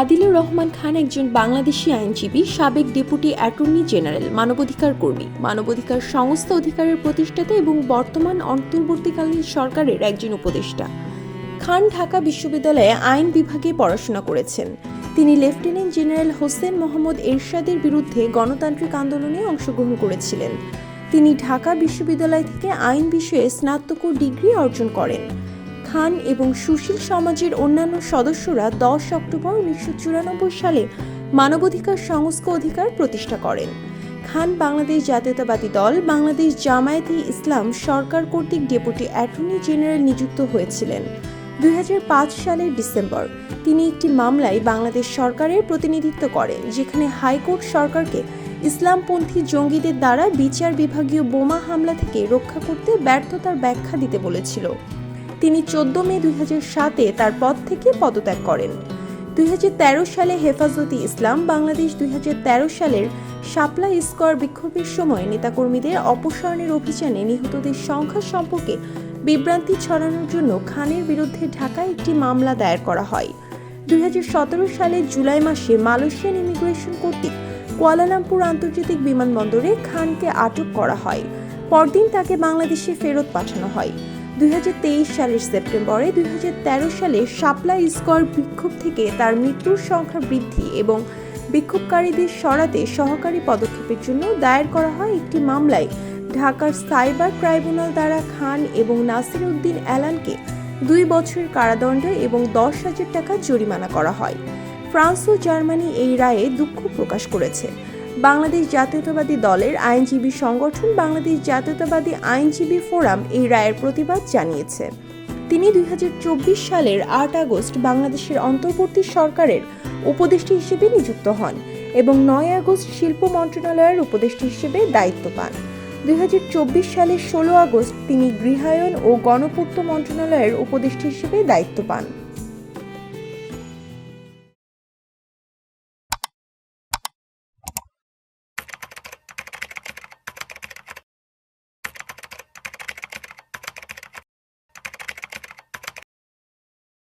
আদিলুর রহমান খান একজন বাংলাদেশি আইনজীবী, সাবেক ডেপুটি অ্যাটর্নি জেনারেল, মানবাধিকার কর্মী। মানবাধিকার সংস্থা অধিকারের প্রতিষ্ঠাতা এবং বর্তমান অন্তর্বর্তীকালীন সরকারের একজন উপদেষ্টা। খান ঢাকা বিশ্ববিদ্যালয়ে আইন বিভাগে পড়াশোনা করেছেন। তিনি লেফটেন্যান্ট জেনারেল হোসেন মোহাম্মদ এরশাদের বিরুদ্ধে গণতান্ত্রিক আন্দোলনে অংশগ্রহণ করেছিলেন। তিনি ঢাকা বিশ্ববিদ্যালয় থেকে আইন বিষয়ে স্নাতকোত্তর ডিগ্রি অর্জন করেন। খান এবং সুশীল সমাজের অন্যান্য সদস্যরা দশ অক্টোবর উনিশশো চুরানব্বই সালে মানবাধিকার সংস্থা অধিকার প্রতিষ্ঠা করেন। খান বাংলাদেশ জাতীয়তাবাদী দল, বাংলাদেশ জামায়াতে ইসলাম সরকার কর্তৃক ডেপুটি অ্যাটর্নি জেনারেল নিযুক্ত হয়েছিলেন। দুই হাজার পাঁচ সালের ডিসেম্বর তিনি একটি মামলায় বাংলাদেশ সরকারের প্রতিনিধিত্ব করেন, যেখানে হাইকোর্ট সরকারকে ইসলামপন্থী জঙ্গিদের দ্বারা বিচার বিভাগীয় বোমা হামলা থেকে রক্ষা করতে ব্যর্থতার ব্যাখ্যা দিতে বলেছিল। তিনি চোদ্দ মে দুই সাতে তার পদ থেকে পদত্যাগ করেন। দুই হাজার তেরো সালে হেফাজতে ইসলাম, বাংলাদেশ দুই হাজার তেরো সালের শাপলা স্কোয়ার বিক্ষোভের সময় নেতাকর্মীদের অপসারণের অভিযানে নিহতদের সংখ্যা সম্পর্কে বিভ্রান্তি ছড়ানোর জন্য খানের বিরুদ্ধে ঢাকায় একটি মামলা দায়ের করা হয়। দুই হাজার সতেরো সালের জুলাই মাসে মালয়েশিয়ান ইমিগ্রেশন কর্তৃক কুয়ালালামপুর আন্তর্জাতিক বিমানবন্দরে খানকে আটক করা হয়। পরদিন তাকে বাংলাদেশে ফেরত পাঠানো হয়। দুই সালের সেপ্টেম্বরে দু হাজার তেরো সালে শাপলা স্কোয়ার বিক্ষোভ থেকে তার মৃত্যুর সংখ্যা বৃদ্ধি এবং বিক্ষোভকারীদের সরাতে সহকারী পদক্ষেপের জন্য দায়ের করা হয় একটি মামলায়। ঢাকার সাইবার ট্রাইব্যুনাল দ্বারা খান এবং নাসির উদ্দিন অ্যালানকে দুই বছরের কারাদণ্ড এবং দশ হাজার টাকা জরিমানা করা হয়। ফ্রান্স ও জার্মানি এই রায়ে দুঃখ প্রকাশ করেছে। বাংলাদেশ জাতীয়তাবাদী দলের আইনজীবী সংগঠন বাংলাদেশ জাতীয়তাবাদী আইনজীবী ফোরাম এই রায়ের প্রতিবাদ জানিয়েছে। তিনি দুই হাজার চব্বিশ সালের আট আগস্ট বাংলাদেশের অন্তর্বর্তী সরকারের উপদেষ্টা হিসেবে নিযুক্ত হন এবং নয় আগস্ট শিল্প মন্ত্রণালয়ের উপদেষ্টা হিসেবে দায়িত্ব পান। দুই হাজার চব্বিশ সালের ষোলো আগস্ট তিনি গৃহায়ন ও গণপূর্ত মন্ত্রণালয়ের উপদেষ্টা হিসেবে দায়িত্ব পান।